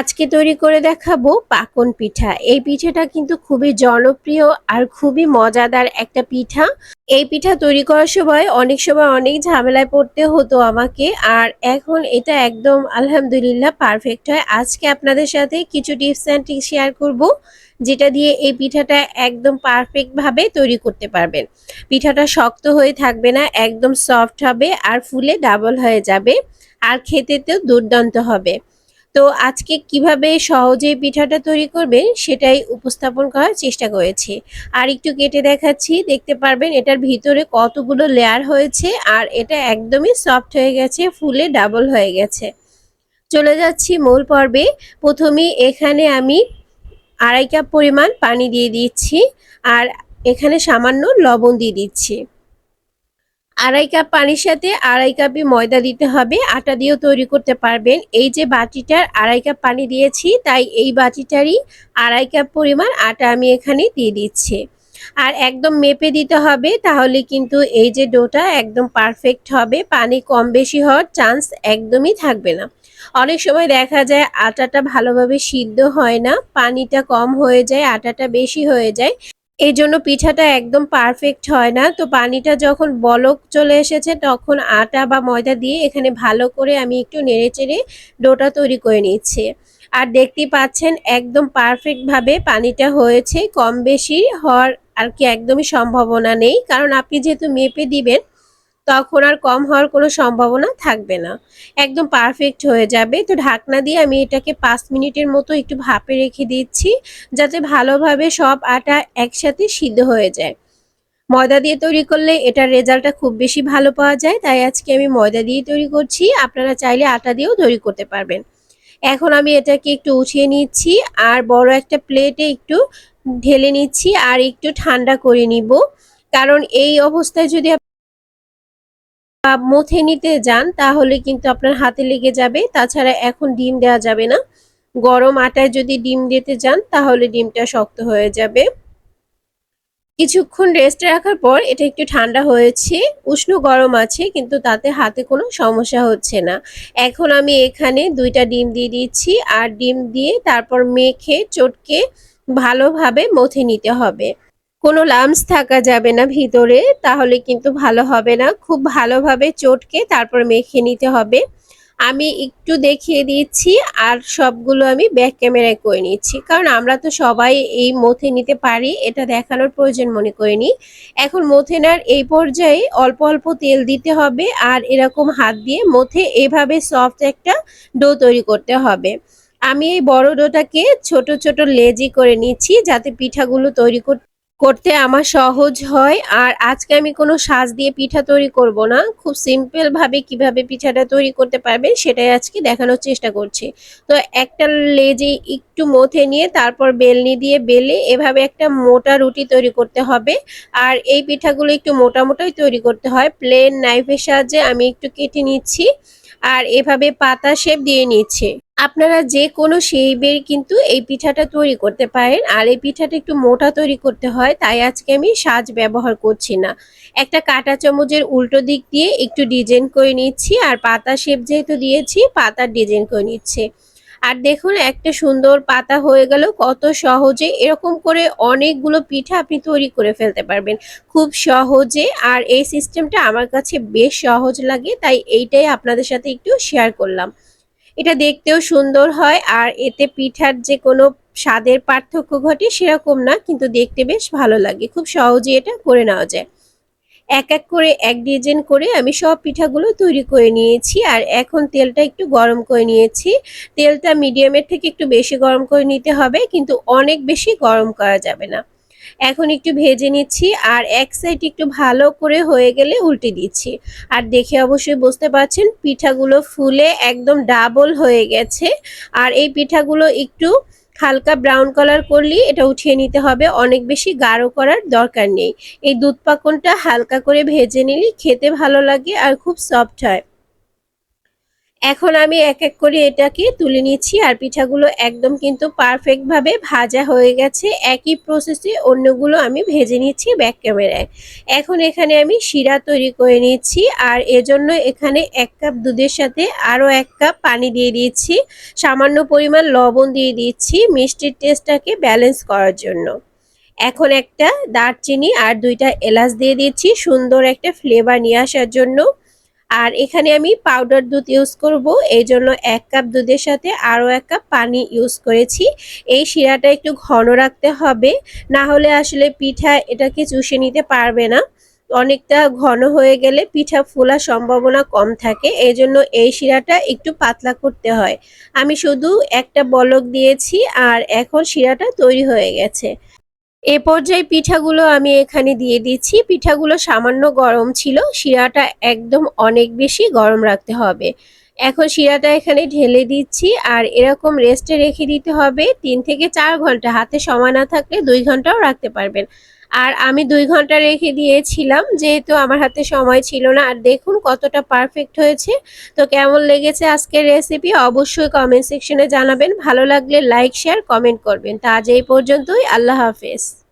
আজকে তৈরি করে দেখাবো পাকন পিঠা। এই পিঠাটা কিন্তু খুবই জনপ্রিয় আর খুবই মজাদার একটা পিঠা। এই পিঠা তৈরি করার সময় অনেক সময় অনেক ঝামেলায় পড়তে হতো আমাকে আর এখন এটা একদম আলহামদুলিল্লাহ পারফেক্ট হয়। আজকে আপনাদের সাথে কিছু টিপস অ্যান্ড ট্রিক শেয়ার করব, যেটা দিয়ে এই পিঠাটা একদম পারফেক্ট ভাবে তৈরি করতে পারবেন। পিঠাটা শক্ত হয়ে থাকবে না, একদম সফট হবে আর ফুলে ডাবল হয়ে যাবে। আর খেতেতেও দুর্দান্ত হবে। তো আজকে কীভাবে সহজে পিঠাটা তৈরি করবেন সেটাই উপস্থাপন করার চেষ্টা করেছি। আর একটু কেটে দেখাচ্ছি, দেখতে পারবেন এটার ভিতরে কতগুলো লেয়ার হয়েছে আর এটা একদমই সফট হয়ে গেছে, ফুলে ডাবল হয়ে গেছে। চলে যাচ্ছি মূল পর্বে। প্রথমেই এখানে আমি আড়াই কাপ পরিমাণ পানি দিয়ে দিচ্ছি আর এখানে সামান্য লবণ দিয়ে দিচ্ছি। আড়াই কাপ পানির সাথে আড়াই কাপই ময়দা দিতে হবে। আটা দিয়েও তৈরি করতে পারবেন। এই যে বাটিটার আড়াই কাপ পানি দিয়েছি, তাই এই বাটিটারই আড়াই কাপ পরিমাণ আটা আমি এখানে দিয়ে দিচ্ছি। আর একদম মেপে দিতে হবে, তাহলে কিন্তু এই যে ডোটা একদম পারফেক্ট হবে। পানি কম বেশি হওয়ার চান্স একদমই থাকবে না। অনেক সময় দেখা যায় আটাটা ভালোভাবে সিদ্ধ হয় না, পানিটা কম হয়ে যায়, আটাটা বেশি হয়ে যায়। এই জন্য পিঠাটা একদম পারফেক্ট হয় না। তো পানিটা যখন বলক চলে এসেছে, তখন আটা বা ময়দা দিয়ে এখানে ভালো করে আমি একটু নেড়ে চেড়ে ডোটা তৈরি করে নিচ্ছি। আর দেখতে পাচ্ছেন একদম পারফেক্টভাবে পানিটা হয়েছে। কম বেশি হওয়ার আর কি একদমই সম্ভাবনা নেই। কারণ আপনি যেহেতু মেপে দিবেন তখন আর কম হওয়ার কোনো সম্ভাবনা থাকবে না। একদম পারফেক্ট হয়ে যাবে। তো ঢাকনা দিয়ে আমি এটাকে পাঁচ মিনিটের মতো একটু ভাপে রেখে দিচ্ছি, যাতে ভালোভাবে সব আটা একসাথে সিদ্ধ হয়ে যায়। ময়দা দিয়ে তৈরি করলে এটার রেজাল্টটা খুব বেশি ভালো পাওয়া যায়, তাই আজকে আমি ময়দা দিয়ে তৈরি করছি। আপনারা চাইলে আটা দিয়েও তৈরি করতে পারবেন। এখন আমি এটাকে একটু উঠিয়ে নিচ্ছি, আর বড় একটা প্লেটে একটু ঢেলে নিচ্ছি, আর একটু ঠান্ডা করে নিব। কারণ এই অবস্থায় যদি মথে নিতে যান, তাহলে কিন্তু আপনার হাতে লেগে যাবে। তাছাড়া এখন ডিম দেওয়া যাবে না। গরম আটায় যদি ডিম দিতে যান, তাহলে ডিমটা শক্ত হয়ে যাবে। কিছুক্ষণ রেস্টে রাখার পর এটা একটু ঠান্ডা হয়েছে, উষ্ণ গরম আছে, কিন্তু তাতে হাতে কোনো সমস্যা হচ্ছে না। এখন আমি এখানে দুইটা ডিম দিয়ে দিচ্ছি, আর ডিম দিয়ে তারপর মেখে, চটকে ভালোভাবে মথে নিতে হবে। কোনো লামস থাকা যাবে না ভিতরে, তাহলে কিন্তু ভালো হবে না। খুব ভালোভাবে চটকে তারপর মেখে নিতে হবে। আমি একটু দেখিয়ে দিচ্ছি আর সবগুলো আমি ব্যাক ক্যামেরায় করে নিচ্ছি। কারণ আমরা তো সবাই এই মথে নিতে পারি, এটা দেখানোর প্রয়োজন মনে করিনি। এখন মথে নেওয়ার এই পর্যায়ে অল্প অল্প তেল দিতে হবে আর এরকম হাত দিয়ে মথে এভাবে সফট একটা ডো তৈরি করতে হবে। আমি এই বড় ডোটাকে ছোট ছোট লেজি করে নিচ্ছি যাতে পিঠাগুলো তৈরি করতে করতে আমার সহজ হয়, আর আজকে আমি কোনো সাজ দিয়ে পিঠা তৈরি করব না। খুব সিম্পল ভাবে কীভাবে পিঠাটা তৈরি করতে পারবে সেটাই আজকে দেখানোর চেষ্টা করছি। তো একটা লেজে একটু মথে নিয়ে তারপর বেলনি দিয়ে বেলে এভাবে একটা মোটা রুটি তৈরি করতে হবে। আর এই পিঠাগুলো একটু মোটা মোটাই তৈরি করতে হয়। প্লেন নাইফের সাহায্যে আমি একটু কেটে নিচ্ছি, আর এভাবে পাতা শেপ দিয়ে নিচ্ছে। আপনারা যে কোনো শেপের কিন্তু এই পিঠাটা তৈরি করতে পারেন। আর এই পিঠাটা একটু মোটা তৈরি করতে হয়, তাই আজকে আমি সাজ ব্যবহার করছি না। একটা কাটা চামচের উল্টো দিক দিয়ে একটু ডিজাইন করে নিচ্ছি, আর পাতা শেপ যেহেতু দিয়েছি, পাতার ডিজাইন করে নিচ্ছে। আর দেখুন, একটা সুন্দর পাতা হয়ে গেল, কত সহজে এরকম করে অনেকগুলো পিঠা আপনি তৈরি করে ফেলতে পারবেন। খুব সহজে, আর এই সিস্টেমটা আমার কাছে বেশ সহজ লাগে, তাই এইটাই আপনাদের সাথে একটু শেয়ার করলাম। এটা দেখতেও সুন্দর হয় আর এতে পিঠার যে কোনো স্বাদের পার্থক্য ঘটে সেরকম না, কিন্তু দেখতে বেশ ভালো লাগে। খুব সহজে এটা করে নেওয়া যায়। এক এক করে, এক ডিজাইন করে আমি সব পিঠাগুলো তৈরি করে নিয়েছি আর এখন তেলটা একটু গরম করে নিয়েছি। তেলটা মিডিয়ামের থেকে একটু বেশি গরম করে নিতে হবে, কিন্তু অনেক বেশি গরম করা যাবে না। এখন একটু ভেজে নিচ্ছি আর এক সাইড একটু ভালো করে হয়ে গেলে উল্টে দিচ্ছি। আর দেখে অবশ্যই বুঝতে পারছেন পিঠাগুলো ফুলে একদম ডাবল হয়ে গেছে। আর এই পিঠাগুলো একটু হালকা ব্রাউন কালার করলেই এটা উঠিয়ে নিতে হবে, অনেক বেশি গাঢ় করার দরকার নেই। এই দুধ পাকনটা হালকা করে ভেজে নিলে খেতে ভালো লাগে আর খুব সফট হয়। এখন আমি এক এক করে এটাকে তুলে নিচ্ছি আর পিঠাগুলো একদম কিন্তু পারফেক্ট ভাবে ভাজা হয়ে গেছে। একই প্রসেসে অন্যগুলো আমি ভেজে নিচ্ছি ব্যাক ক্যামেরায় এখন এখানে আমি শিরা তৈরি করে নিচ্ছি আর এজন্য এখানে এক কাপ দুধের সাথে আরও এক কাপ পানি দিয়ে দিচ্ছি। সামান্য পরিমাণ লবণ দিয়ে দিচ্ছি মিষ্টির টেস্টটাকে ব্যালেন্স করার জন্য। এখন একটা দারচিনি আর দুইটা এলাচ দিয়ে দিচ্ছি। সুন্দর একটা ফ্লেভার নিয়ে আসার জন্য। আর এখানে আমি পাউডার দুধ ইউজ করব। এই জন্য এক কাপ দুধের সাথে আরও এক কাপ পানি ইউজ করেছি। এই শিরাটা একটু ঘন রাখতে হবে, না হলে আসলে পিঠা এটাকে চুষে নিতে পারবে না। অনেকটা ঘন হয়ে গেলে পিঠা ফোলার সম্ভাবনা কম থাকে, এই জন্য এই শিরাটা একটু পাতলা করতে হয়। আমি শুধু একটা বলক দিয়েছি আর এখন শিরাটা তৈরি হয়ে গেছে। এ পর্যায়ে পিঠাগুলো আমি এখানে দিয়ে দিচ্ছি। পিঠাগুলো সামান্য গরম ছিল, শিরাটা একদম অনেক বেশি গরম রাখতে হবে। এখন শিরাটা এখানে ঢেলে দিচ্ছি আর এরকম রেস্টে রেখে দিতে হবে। তিন থেকে চার ঘণ্টা, হাতে সময় না থাকলে দুই ঘন্টাও রাখতে পারবেন। আর আমি দুই ঘণ্টা রেখে দিয়েছিলাম, যেহেতু আমার হাতে সময় ছিল না। আর দেখুন কতটা পারফেক্ট হয়েছে। তো কেমন লেগেছে আজকের রেসিপি অবশ্যই কমেন্ট সেকশনে জানাবেন। ভালো লাগলে লাইক শেয়ার কমেন্ট করবেন। তা আজ এই পর্যন্তই। আল্লাহ হাফেজ।